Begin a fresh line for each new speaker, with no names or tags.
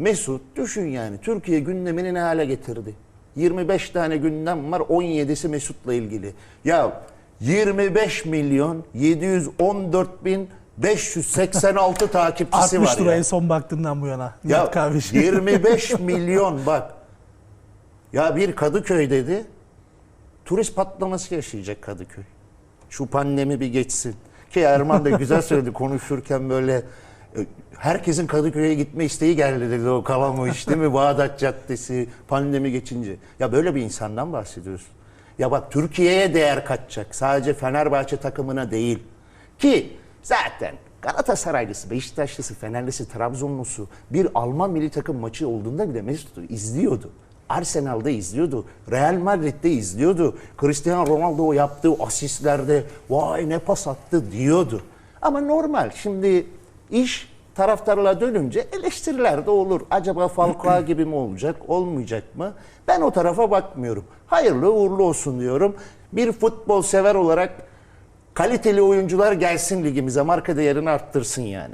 Mesut düşün yani Türkiye gündemini ne hale getirdi? 25 tane gündem var 17'si Mesut'la ilgili. Ya 25 milyon 714 bin 586 takipçisi var
Artmıştır o
ya.
en son baktığımdan bu yana.
Ya
Kahveci.
25 milyon bak. Ya bir Kadıköy dedi. Turist patlaması yaşayacak Kadıköy. Şu pandemi bir geçsin. Ki Erman da güzel söyledi konuşurken böyle herkesin Kadıköy'e gitme isteği geldi dedi o Kalamış değil mi? Bağdat Caddesi pandemi geçince. Ya böyle bir insandan bahsediyorsun. Ya bak Türkiye'ye değer katacak. Sadece Fenerbahçe takımına değil. Ki zaten Galatasaraylısı, Beşiktaşlısı, Fenerlisi, Trabzonlusu bir Alman milli takım maçı olduğunda bile Mesut'u izliyordu. Arsenal'da izliyordu. Real Madrid'de izliyordu. Cristiano Ronaldo yaptığı asistlerde vay ne pas attı diyordu. Ama normal şimdi iş taraftarla dönünce eleştiriler de olur. Acaba Falcao gibi mi olacak, olmayacak mı? Ben o tarafa bakmıyorum. Hayırlı uğurlu olsun diyorum. Bir futbol sever olarak kaliteli oyuncular gelsin ligimize. Marka değerini arttırsın yani.